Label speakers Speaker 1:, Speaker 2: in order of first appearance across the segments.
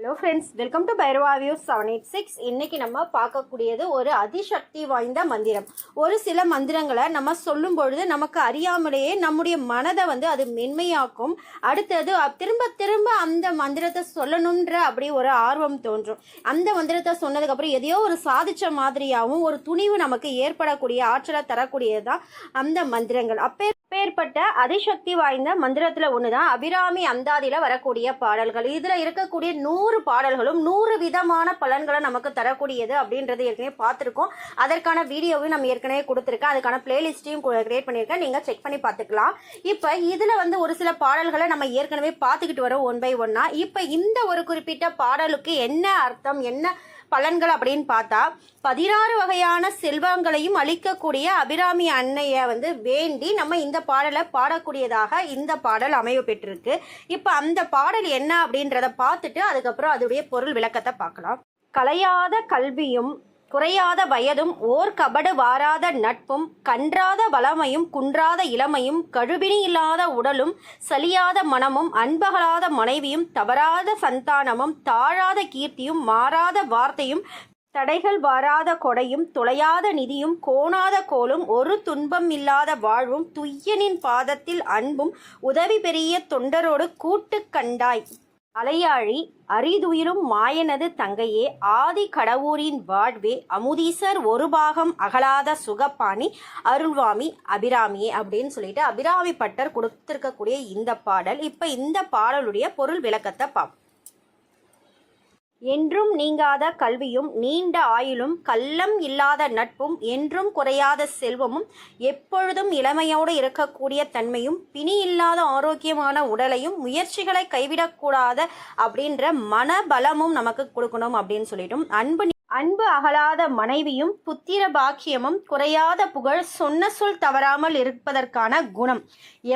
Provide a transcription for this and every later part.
Speaker 1: Hello friends welcome to Bhairava views seven eight six இன்னைக்கு நம்ம பார்க்கக்கூடியது ஒரு அதிசக்தி வாய்ந்த மந்திரம். ஒரு சில மந்திரங்களை நம்ம சொல்லும் பொழுது நமக்கு அறியாமலேயே நம்முடைய மனதை வந்து அது மென்மையாக்கும். அடுத்தது திரும்ப திரும்ப அந்த மந்திரத்தை சொல்லணுன்ற அப்படி ஒரு ஆர்வம் தோன்றும். அந்த மந்திரத்தை சொன்னதுக்கப்புறம் எதையோ ஒரு சாதிச்ச மாதிரியாகவும் ஒரு துணிவு நமக்கு ஏற்படக்கூடிய ஆற்றலை தரக்கூடியதுதான் அந்த மந்திரங்கள். அப்பே அப்பேற்பட்ட அதிசக்தி வாய்ந்த மந்திரத்தில் ஒன்று தான் அபிராமி அந்தாதியில் வரக்கூடிய பாடல்கள். இதில் இருக்கக்கூடிய நூறு பாடல்களும் நூறு விதமான பலன்களை நமக்கு தரக்கூடியது அப்படின்றது ஏற்கனவே பார்த்துருக்கோம். அதற்கான வீடியோவையும் நம்ம ஏற்கனவே கொடுத்துருக்கேன். அதுக்கான பிளேலிஸ்ட்டையும் கிரியேட் பண்ணியிருக்கேன். நீங்கள் செக் பண்ணி பார்த்துக்கலாம். இப்போ இதில் வந்து ஒரு சில பாடல்களை நம்ம ஏற்கனவே பார்த்துக்கிட்டு வரோம் ஒன் பை ஒன்னாக இப்போ இந்த ஒரு குறிப்பிட்ட பாடலுக்கு என்ன அர்த்தம் என்ன பலன்கள் அப்படின்னு பார்த்தா பதினாறு வகையான செல்வங்களையும் அளிக்கக்கூடிய அபிராமி அன்னையை வந்து வேண்டி நம்ம இந்த பாடலை பாடக்கூடியதாக இந்த பாடல் அமைவு பெற்றிருக்கு. இப்போ அந்த பாடல் என்ன அப்படின்றத பார்த்துட்டு அதுக்கப்புறம் அதோடைய பொருள் விளக்கத்தை பார்க்கலாம். கலையாத கல்வியும் குறையாத வயதும் ஓர் கபடு வாராத நட்பும் கன்றாத வளமையும் குன்றாத இளமையும் கழுபினி இல்லாத உடலும் சலியாத மனமும் அன்பகலாத மனைவியும் தவறாத சந்தானமும் தாழாத கீர்த்தியும் மாறாத வார்த்தையும் தடைகள் வாராத கொடையும் துளையாத நிதியும் கோணாத கோலும் ஒரு துன்பம் இல்லாத வாழ்வும் துய்யனின் பாதத்தில் அன்பும் உதவி பெரிய தொண்டரோடு கூட்டு கண்டாய். அலையாழி அரிதுயிலும் மாயனது தங்கையே ஆதி கடவுரின் வாழ்வே அமுதீசர் ஒரு பாகம் அகலாத சுகப்பாணி அருள்வாமி அபிராமியே அப்படின்னு சொல்லிட்டு அபிராமி பட்டர் கொடுத்திருக்கக்கூடிய இந்த பாடல். இப்போ இந்த பாடலுடைய பொருள் விளக்கத்தை பார்ப்போம். என்றும் நீங்காத கல்வியும் நீண்ட ஆயுளும் கள்ளம் இல்லாத நட்பும் என்றும் குறையாத செல்வமும் எப்பொழுதும் இளமையோடு இருக்கக்கூடிய தன்மையும் பிணி இல்லாத ஆரோக்கியமான உடலையும் முயற்சிகளை கைவிடக்கூடாத அப்படின்ற மனபலமும் நமக்கு கொடுக்கணும் அப்படின்னு சொல்லிட்டும். அன்பு அன்பு அகலாத மனைவியும் புத்திர பாக்கியமும் குறையாத புகழ் சொன்ன சொல் தவறாமல் இருப்பதற்கான குணம்.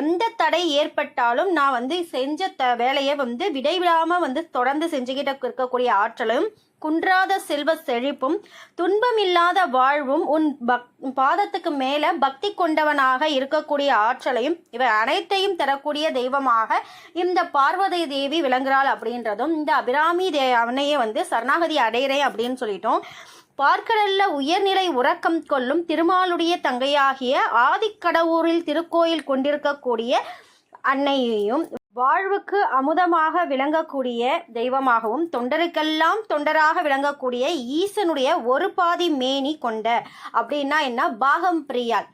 Speaker 1: எந்த தடை ஏற்பட்டாலும் நான் வந்து செஞ்ச த வேலையை வந்து விடைவிடாமல் வந்து தொடர்ந்து செஞ்சுக்கிட்டு இருக்கக்கூடிய ஆற்றலும் குன்றாத செல்வ செழிப்பும் துன்பமில்லாத வாழ்வும் உன் பக் பாதத்துக்கு மேலே பக்தி கொண்டவனாக இருக்கக்கூடிய ஆற்றலையும் இவை அனைத்தையும் தரக்கூடிய தெய்வமாக இந்த பார்வதி தேவி விளங்குறாள் அப்படின்றதும் இந்த அபிராமி தே அவனையே வந்து சரணாகதி அடையிறேன் அப்படின்னு சொல்லிட்டோம். பார்க்கடல்ல உயர்நிலை உறக்கம் கொள்ளும் திருமாலுடைய தங்கையாகிய ஆதிக்கடவுரில் திருக்கோயில் கொண்டிருக்கக்கூடிய அன்னையையும் வாழ்வுக்கு அமுதமாக விளங்கக்கூடிய தெய்வமாகவும் தொண்டருக்கெல்லாம் தொண்டராக விளங்கக்கூடிய ஈசனுடைய ஒரு பாதி மேனி கொண்ட அப்படின்னா என்ன? பாகம் பிரியாள்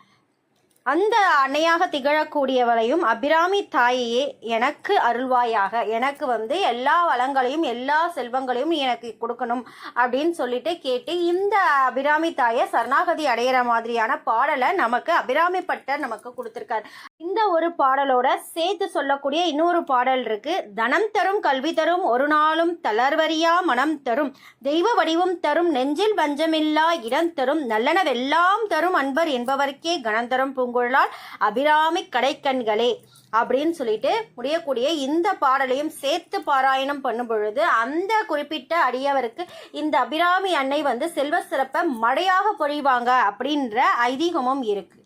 Speaker 1: அந்த அன்னையாக திகழக்கூடியவளையும் அபிராமி தாயையே எனக்கு அருள்வாயாக. எனக்கு வந்து எல்லா வளங்களையும் எல்லா செல்வங்களையும் நீ எனக்கு கொடுக்கணும் அப்படின்னு சொல்லிட்டு கேட்டு இந்த அபிராமி தாயை சரணாகதி அடையிற மாதிரியான பாடலை நமக்கு அபிராமி பட்டர் நமக்கு கொடுத்துருக்காரு. இந்த ஒரு பாடலோட சேர்த்து சொல்லக்கூடிய இன்னொரு பாடல் இருக்கு. தனம் தரும் கல்வி தரும் ஒரு நாளும் தளர்வரியா மனம் தரும். தெய்வ வடிவம் தரும் நெஞ்சில் வஞ்சமில்லா இடம் தரும். நல்லனவெல்லாம் தரும் அன்பர் என்பவருக்கே கணம் தரும் பூங்குழலால் அபிராமி கடைக்கண்களே அப்படின்னு சொல்லிட்டு முடியக்கூடிய இந்த பாடலையும் சேர்த்து பாராயணம் பண்ணும் பொழுது அந்த குறிப்பிட்ட அடியவருக்கு இந்த அபிராமி அன்னை வந்து செல்வ சிறப்பை மழையாக பொழிவாங்க அப்படின்ற ஐதீகமும் இருக்கு.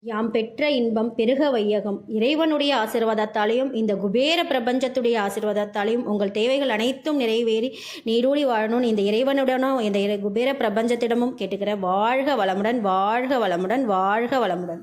Speaker 1: யாம் பெற்ற இன்பம் பெருக வையகம். இறைவனுடைய ஆசீர்வாதத்தாலையும் இந்த குபேர பிரபஞ்சத்துடைய ஆசீர்வாதத்தாலையும் உங்கள் தேவைகள் அனைத்தும் நிறைவேறி நீடூழி வாழணும்னு இந்த இறைவனுடனும் இந்த இறை- குபேர பிரபஞ்சத்திடமும் கேட்டுக்கிற வாழ்க வளமுடன் வாழ்க வளமுடன் வாழ்க வளமுடன்.